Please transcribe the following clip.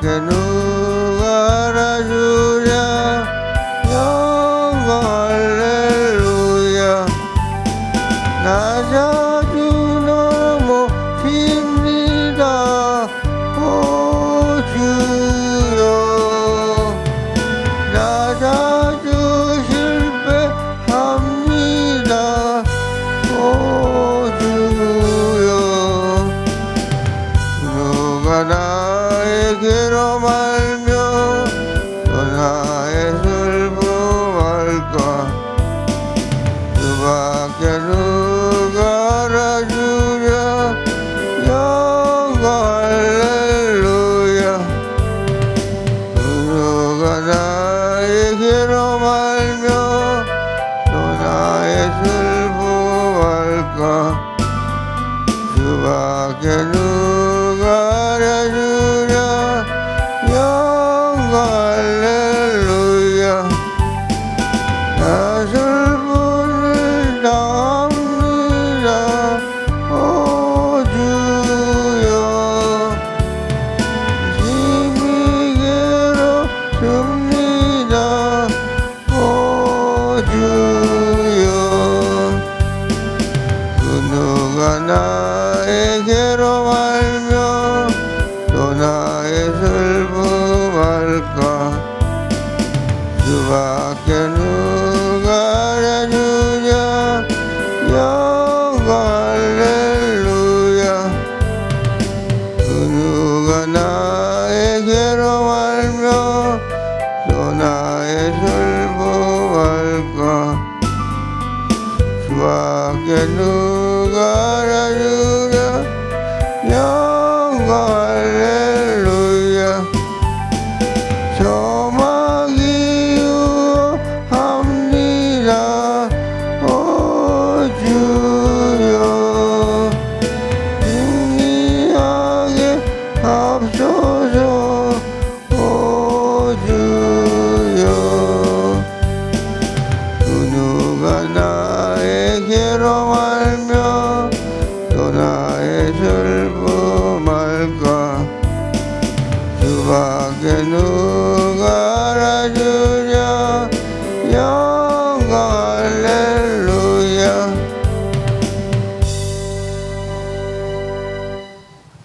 수밖에 누가 누가 알아주랴 영광 할렐루야. 누가 나에게로 말며 또 나의 슬픔 누가 밖에 누가 알아주냐? 영광 할렐루야. 그 누가 나에게로 말며 또 나의 설보할까? 주 밖에 누가 알아주냐? 영광 오주여. 그 누가 나에게로 말며 또 나의 슬픔 알까? 주밖에 누